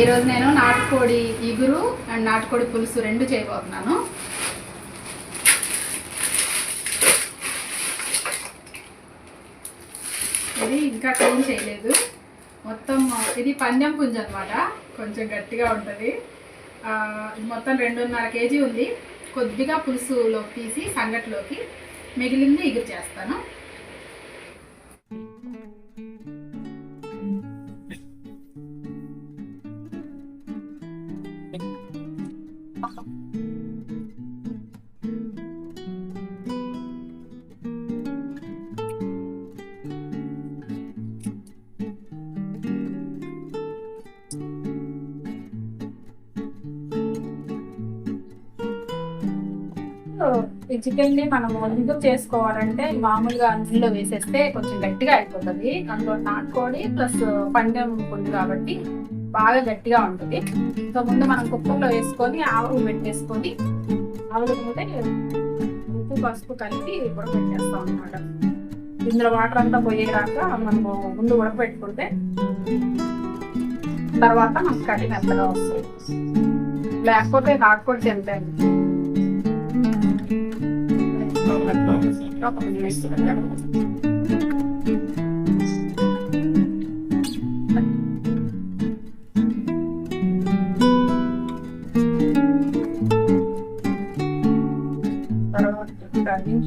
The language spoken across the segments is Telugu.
ఈరోజు నేను నాటుకోడి ఇగురు అండ్ నాటుకోడి పులుసు రెండు చేయబోతున్నాను. ఇది ఇంకా క్లీన్ చేయలేదు. మొత్తం ఇది పందెం పుంజ అనమాట కొంచెం గట్టిగా ఉంటుంది. మొత్తం రెండున్నర కేజీ ఉంది. కొద్దిగా పులుసులోకి తీసి సంగటిలోకి మిగిలింది ఇగురు చేస్తాను. ఈ చికెన్ని మనం ఎందుకు చేసుకోవాలంటే మామూలుగా అందులో వేసేస్తే కొంచెం గట్టిగా అయిపోతుంది. అందులో నాటుకోడి ప్లస్ పందెం ఉంది కాబట్టి బాగా గట్టిగా ఉంటుంది. సో ముందు మనం కుక్కర్లో వేసుకొని ఆవులు పెట్టేసుకొని ఆవులు పోతే ఉప్పు పసుపు కలిపి ఉడకబెట్టేస్తాం అనమాట ఇందులో వాటర్ అంతా పోయేరాక మనము ముందు ఉడకబెట్టుకుంటే తర్వాత మనకు కడి మెత్తగా వస్తుంది. లేకపోతే నాటుకోడి なんか難しそうだな。Para, para, para,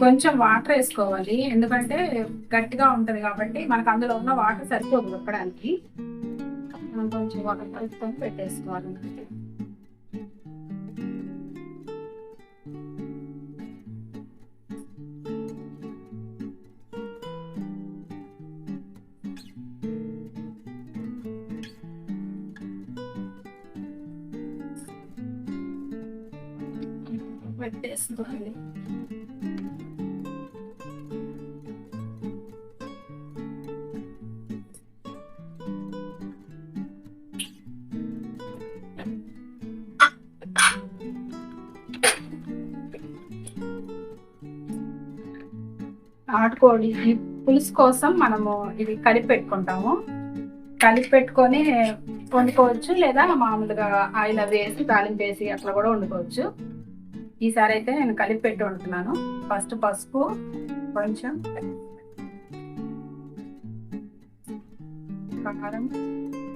కొంచెం వాటర్ వేసుకోవాలి. ఎందుకంటే గట్టిగా ఉంటుంది కాబట్టి మనకు అందులో ఉన్న వాటర్ సరిపోదు ఉడకడానికి మనం కొంచెం వాటర్ కలుపుకొని పెట్టేసుకోవాలి. పెట్టేసుకోవాలి. నాటుకోడి ఈ పులుసు కోసం మనము ఇది కలిపి పెట్టుకుంటాము కలిపి పెట్టుకొని వండుకోవచ్చు లేదా మామూలుగా ఆయిల్ అవి వేసి తాలింపు వేసి అట్లా కూడా వండుకోవచ్చు. ఈసారి అయితే నేను కలిపి పెట్టి వండుతున్నాను. ఫస్ట్ పసుపు కొంచెం కారం.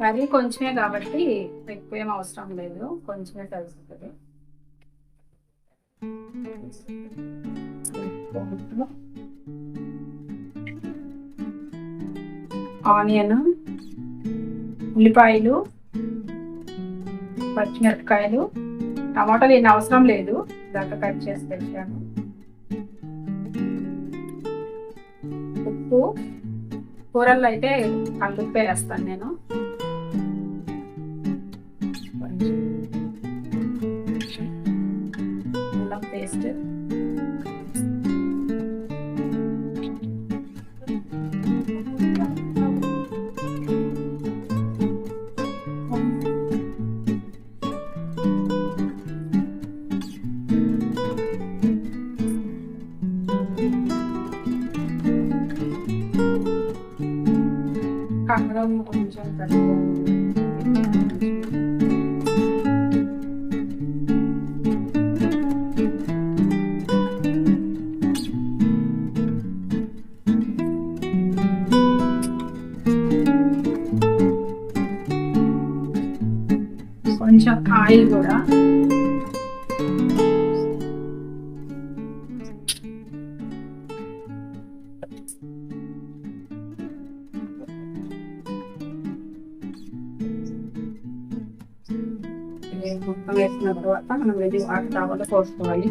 కర్రీ కొంచెమే కాబట్టి ఎక్కువ ఏం అవసరం లేదు. కొంచెమే సరిపోతుంది ఆనియన్ ఉల్లిపాయలు పచ్చిమిరపకాయలు. టమాటాలు ఏం అవసరం లేదు. దాకా కట్ చేసి పెట్టాను ఉప్పు కూరల్లో అయితే కల్లుప్పే వేస్తాను నేను. కొంచెం పేస్ట్. కొంచెం ఆయిల్ కూడా. మొత్తం వేసిన తర్వాత మనం ఇది వాటర్ కావాలి పోసుకోవాలి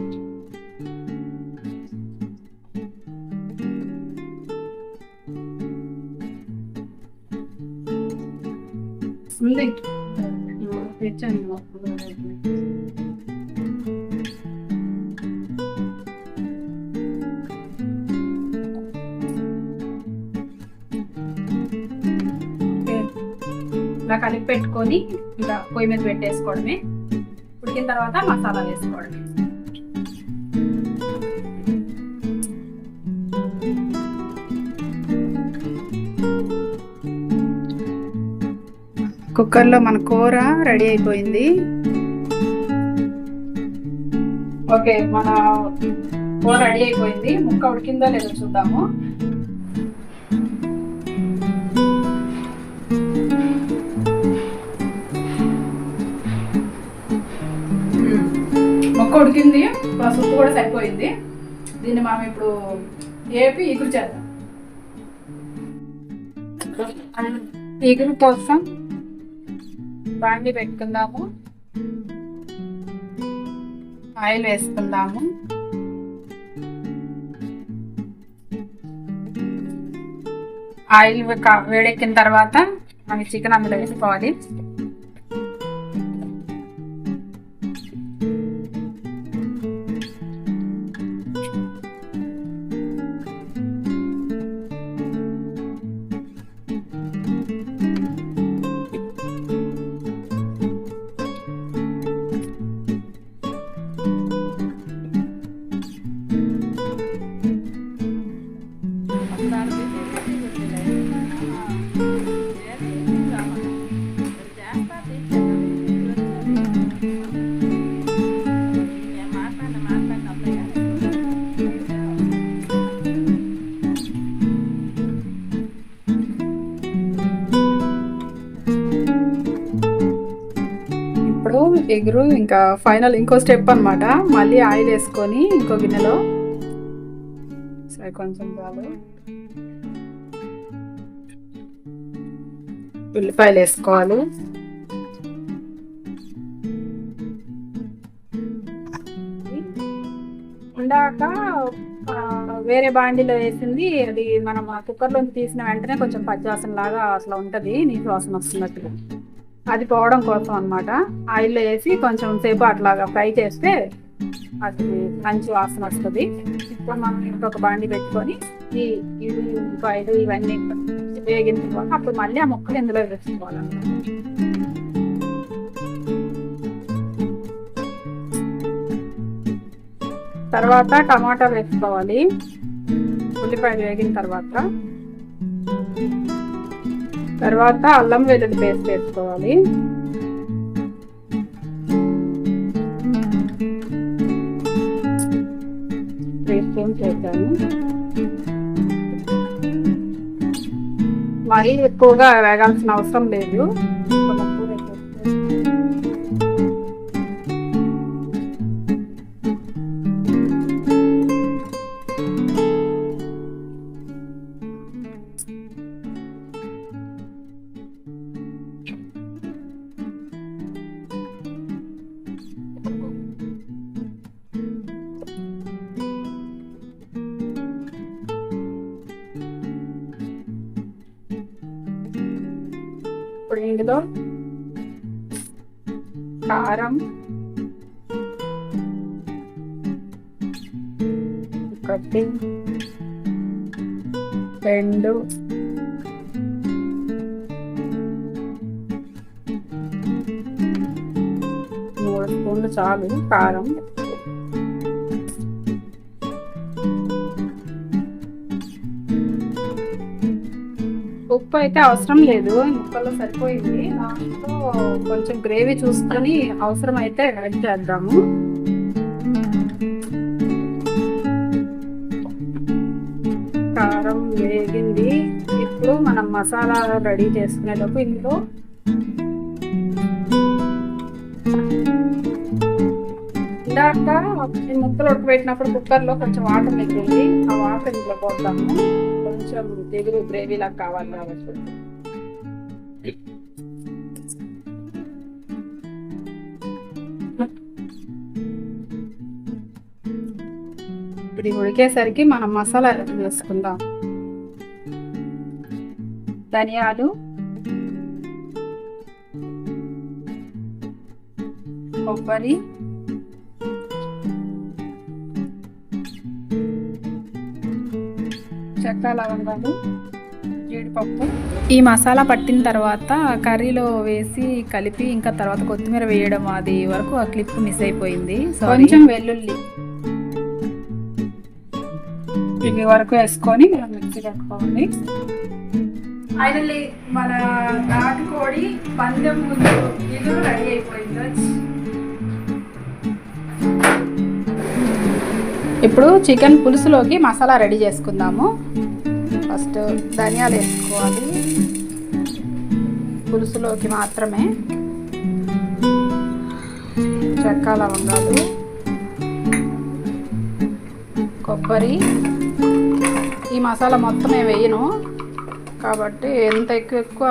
ఉంది తెచ్చాను ఇలా కలిపి పెట్టుకొని ఇలా పొయ్యి మీద పెట్టేసుకోవడమే. ఉడికిన తర్వాత మసాలా వేసుకోవడమే. కుక్కర్లో మన కూర రెడీ అయిపోయింది. ఓకే మన కూర రెడీ అయిపోయింది. ముక్క ఉడికిందో లేదో చూద్దాము. మొక్క ఉడికింది ప్లస్ ఉప్పు కూడా సరిపోయింది. దీన్ని మనం ఇప్పుడు ఏపి ఎగురు చేద్దాం. ఎగురు కోసం బాండి పెట్టుకుందాము. ఆయిల్ వేసుకుందాము. ఆయిల్ కా- వేడెక్కిన తర్వాత మనం చికెన్ అందులో వేసుకోవాలి. ఎగురు ఇంకా ఫైనల్ ఇంకో స్టెప్ అనమాట మళ్ళీ ఆయిల్ వేసుకొని ఇంకో గిన్నెలో. సరే కొంచెం చాలు ఉల్లిపాయలు వేసుకోవాలి. ఉండాక వేరే బాండీలో వేసింది. అది మనం ఆ కుక్కర్లో తీసిన వెంటనే కొంచెం పచ్చివాసన లాగా అసలు ఉంటుంది. నీటి వాసన వస్తున్నట్టుగా. అది పోవడం కోసం అన్నమాట. ఆయిల్లో వేసి కొంచెం సేపు అట్లాగా ఫ్రై చేస్తే అది మంచి వాసన వస్తుంది. ఇప్పుడు మనం ఇంకొక బాండి పెట్టుకొని ఈ ఇవి ఉల్లిపాయలు ఇవన్నీ వేగిన తర్వాత అప్పుడు మళ్ళీ ఆ ముక్కలు ఇందులో వేసుకోవాలన్నమాట తర్వాత టమాటా వేసుకోవాలి. ఉల్లిపాయలు వేగిన తర్వాత తర్వాత అల్లం వెల్లుల్లి పేస్ట్ వేసుకోవాలి. త్రీ స్పూన్స్ వేసాను మరీ ఎక్కువగా వేగాల్సిన అవసరం లేదు. ఇందులో కారం. ఒకటి. రెండు. మూడు స్పూన్లు చాలు కారం. ఉప్పు అయితే అవసరం లేదు. ముక్కల్లో సరిపోయింది. దాంట్లో కొంచెం గ్రేవీ చూసుకొని అవసరం అయితే యాడ్ చేద్దాము. కారం వేగింది. ఇప్పుడు మనం మసాలా రెడీ చేసుకునేటప్పుడు ఇందులో ఇందాక ఈ ముక్కలు ఉడకబెట్టినప్పుడు కుక్కర్లో కొంచెం వాటర్ మిగిలింది ఆ వాటర్ ఇంట్లో పోతాము కొంచెం తెగులు గ్రేవీ లాగా కావాలి కాబట్టి ఇప్పుడు ఉడికేసరికి మనం మసాలా వేసుకుందాం ధనియాలు కొబ్బరి చెక్క లవంగాలు జీడిపప్పు. ఈ మసాలా పట్టిన తర్వాత కర్రీలో వేసి కలిపి ఇంకా తర్వాత కొత్తిమీర వేయడం అది వరకు ఆ క్లిప్ మిస్ అయిపోయింది. కొంచెం వెల్లుల్లి. ఇది వరకు వేసుకొని మనం మిక్సీ కట్టుకోవాలి ఫైనల్లీ మన నాటుకోడి పందెం ముందు ఇది రెడీ అయిపోయింది. ఇప్పుడు చికెన్ పులుసులోకి మసాలా రెడీ చేసుకుందాము. ఫస్ట్ ధనియాలు వేసుకోవాలి. పులుసులోకి మాత్రమే. చెక్క లవంగాలు కొబ్బరి. ఈ మసాలా మొత్తం నేను వేయను. కాబట్టి ఎంత ఎక్కువ ఎక్కువ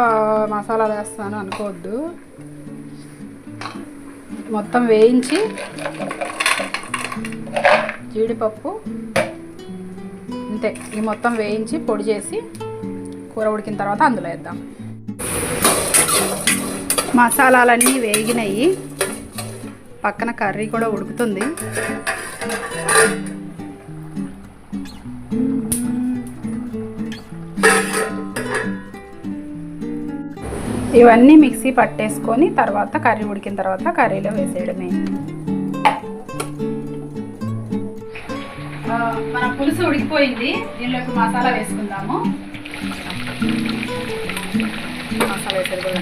మసాలాలు వేస్తాను అనుకోవద్దు. మొత్తం వేయించి జీడిపప్పు అంతే. ఈ మొత్తం వేయించి పొడి చేసి కూర ఉడికిన తర్వాత అందులో వేద్దాం. మసాలాలన్నీ వేగినాయి. పక్కన కర్రీ కూడా ఉడుకుతుంది. ఇవన్నీ మిక్సీ పట్టేసుకొని తర్వాత కర్రీ ఉడికిన తర్వాత కర్రీలో వేసేయడమే. మన పులుసు ఉడికిపోయింది. దీనిలోకి మసాలా వేసుకుందాము. మసాలా వేసేది కూడా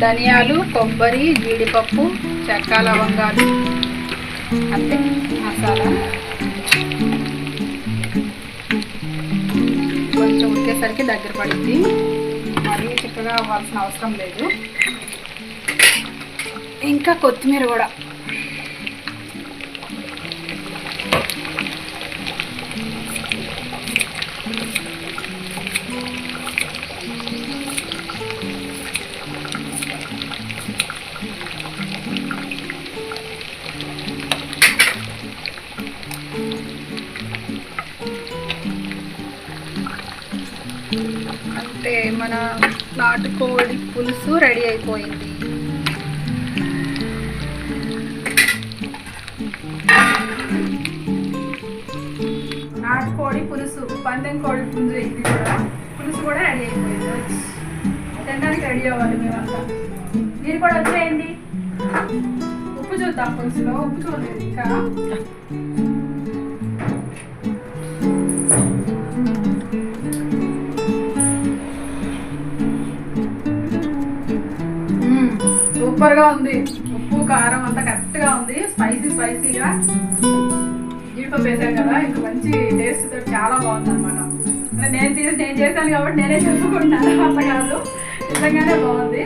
ధనియాలు కొబ్బరి జీడిపప్పు చెక్క లవంగాలు. అంతే. మసాలా. కొంచెం ఉడికేసరికి దగ్గర పడింది. మరీ చిక్కగా అవ్వాల్సిన అవసరం లేదు. ఇంకా కొత్తిమీర కూడా. అంటే మన నాటుకోడి పులుసు రెడీ అయిపోయింది. నాటుకోడి పులుసు పందెం కోడి పులుసు ఇది కూడా. పులుసు కూడా రెడీ అయిపోయింది. తినడానికి రెడీ అవ్వాలి మేమంతా. మీరు కూడా వచ్చేయండి. ఉప్పు చూద్దాం పులుసులో. ఉప్పు చూడలేదు ఇంకా. సూపర్గా ఉంది. ఉప్పు కారం అంతా కరెక్ట్గా ఉంది. స్పైసీ స్పైసీగా జీడిపప్పు వేసాను కదా. ఇంకా మంచి టేస్ట్తో చాలా బాగుంది అనమాట నేను తీసి నేను చేశాను కాబట్టి నేనే చెప్పుకుంటున్నాను అట్లా కాదు. నిజంగానే బాగుంది.